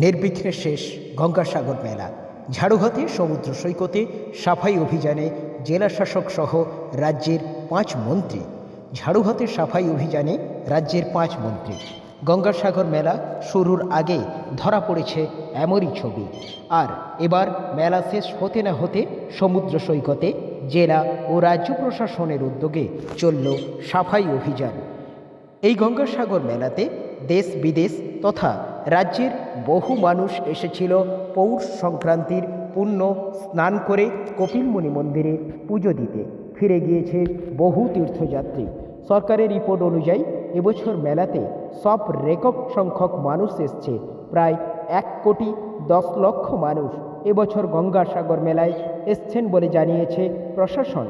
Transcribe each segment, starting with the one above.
নির্বিঘ্নে শেষ গঙ্গাসাগর মেলা। ঝাড়ুহাতে সমুদ্র সৈকতে, সাফাই অভিযানে জেলা শাসক সহ রাজ্যের পাঁচ মন্ত্রী। ঝাড়ুহাতে সাফাই অভিযানে রাজ্যের পাঁচ মন্ত্রী। গঙ্গাসাগর মেলা শুরুর আগে ধরা পড়েছে এমনই ছবি। আর এবার মেলা শেষ হতে না হতে সমুদ্র সৈকতে, জেলা ও রাজ্য প্রশাসনের উদ্যোগে চলল সাফাই অভিযান। এই গঙ্গাসাগর মেলাতে দেশ বিদেশ তথা রাজ্যের বহু মানুষ এসেছিল পৌষ সংক্রান্তির পুণ্য স্নান করে কপিলমুনি মন্দিরে পুজো দিতে। ফিরে গিয়েছে বহু তীর্থযাত্রী। সরকারের রিপোর্ট অনুযায়ী এবছর মেলাতে সব রেকর্ড সংখ্যক মানুষ এসছে। প্রায় এক কোটি দশ লক্ষ মানুষ এবছর গঙ্গাসাগর মেলায় এসছেন বলে জানিয়েছে প্রশাসন।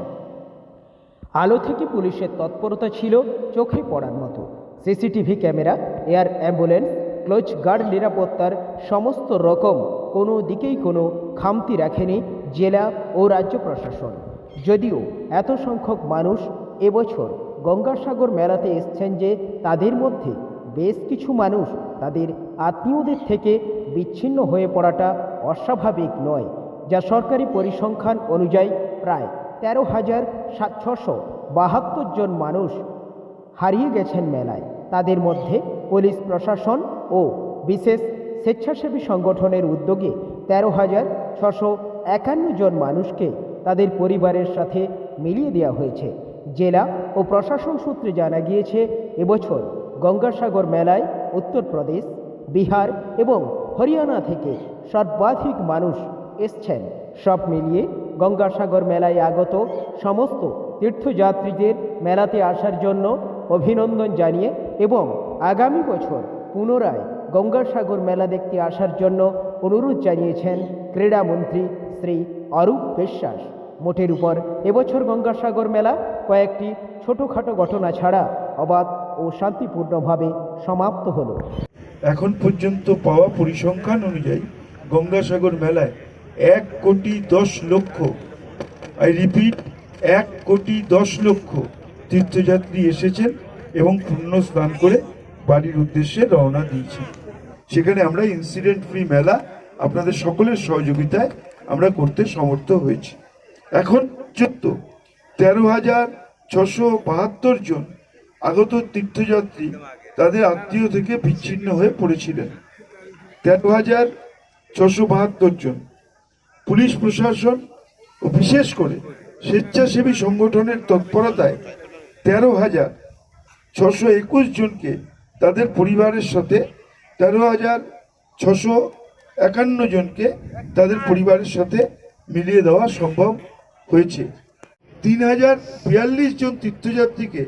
আলো থেকে পুলিশের তৎপরতা ছিল চোখে পড়ার মতো। CCTV camera, air ambulance close guard নিরাপত্তার সমস্ত রকম কোনো দিকেই কোনো খামতি রাখেনি জেলা ও রাজ্য প্রশাসন। যদিও এত সংখ্যক মানুষ এবছর গঙ্গাসাগর মেলাতে এসছেন যে তাদের মধ্যে বেশ কিছু মানুষ তাদের আত্মীয়দের থেকে বিচ্ছিন্ন হয়ে পড়াটা অস্বাভাবিক নয়, যা সরকারি পরিসংখ্যান অনুযায়ী প্রায় তেরো হাজার ছশো বাহাত্তর জন মানুষ হারিয়ে গেছেন মেলায়। তাদের মধ্যে পুলিশ প্রশাসন ও বিশেষ স্বেচ্ছাসেবী সংগঠনের উদ্যোগে তেরো হাজার ছশো একান্ন জন মানুষকে তাদের পরিবারের সাথে মিলিয়ে দেওয়া হয়েছে। জেলা ও প্রশাসন সূত্রে জানা গিয়েছে, এবছর গঙ্গাসাগর মেলায় উত্তরপ্রদেশ, বিহার এবং হরিয়ানা থেকে সর্বাধিক মানুষ এসছেন। সব মিলিয়ে গঙ্গাসাগর মেলায় আগত সমস্ত তীর্থযাত্রীদের মেলাতে আসার জন্য অভিনন্দন জানিয়ে এবং আগামী বছর পুনরায় গঙ্গাসাগর মেলা দেখতে আসার জন্য অনুরোধ জানিয়েছেন ক্রীড়ামন্ত্রী শ্রী অরূপ বিশ্বাস। মোটের উপর এবছর গঙ্গাসাগর মেলা কয়েকটি ছোটোখাটো ঘটনা ছাড়া অবাধ ও শান্তিপূর্ণভাবে সমাপ্ত হলো। এখন পর্যন্ত পাওয়া পরিসংখ্যান অনুযায়ী গঙ্গাসাগর মেলায় এক কোটি দশ লক্ষ, আই রিপিট, এক কোটি দশ লক্ষ তীর্থযাত্রী এসেছেন এবং পুণ্য স্নান করে বাড়ির উদ্দেশ্যে রওনা দিয়েছি। সেখানে আমরা ইনসিডেন্ট ফ্রি মেলা আপনাদের সকলের সহযোগিতায় আমরা করতে সমর্থ হয়েছি। এখন চোদ্দ, তেরো হাজার ছশো বাহাত্তর জন আগত তীর্থযাত্রী তাদের আত্মীয় থেকে বিচ্ছিন্ন হয়ে পড়েছিলেন। তেরো হাজার ছশো বাহাত্তর জন পুলিশ প্রশাসন ও বিশেষ করে স্বেচ্ছাসেবী সংগঠনের তৎপরতায় তেরো হাজার ছশো একুশ জনকে তাদের পরিবারের সাথে তেরো হাজার ছশো একান্ন জনকে তাদের পরিবারের সাথে মিলিয়ে দেওয়া সম্ভব হয়েছে। তিন হাজার বিয়াল্লিশ জন তীর্থযাত্রীকে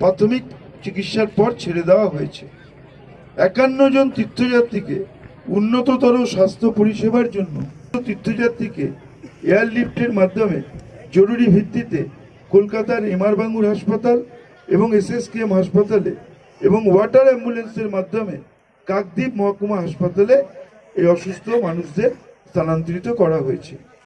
প্রাথমিক চিকিৎসার পর ছেড়ে দেওয়া হয়েছে। একান্ন জন তীর্থযাত্রীকে উন্নততর স্বাস্থ্য পরিষেবার জন্য তীর্থযাত্রীকে এয়ারলিফটের মাধ্যমে জরুরি ভিত্তিতে কলকাতার এমআর বাঙ্গুর হাসপাতাল এবং এসএসকেএম হাসপাতালে এবং ওয়াটার অ্যাম্বুলেন্সের মাধ্যমে কাকদ্বীপ মহকুমা হাসপাতালে এই অসুস্থ মানুষদের স্থানান্তরিত করা হয়েছে।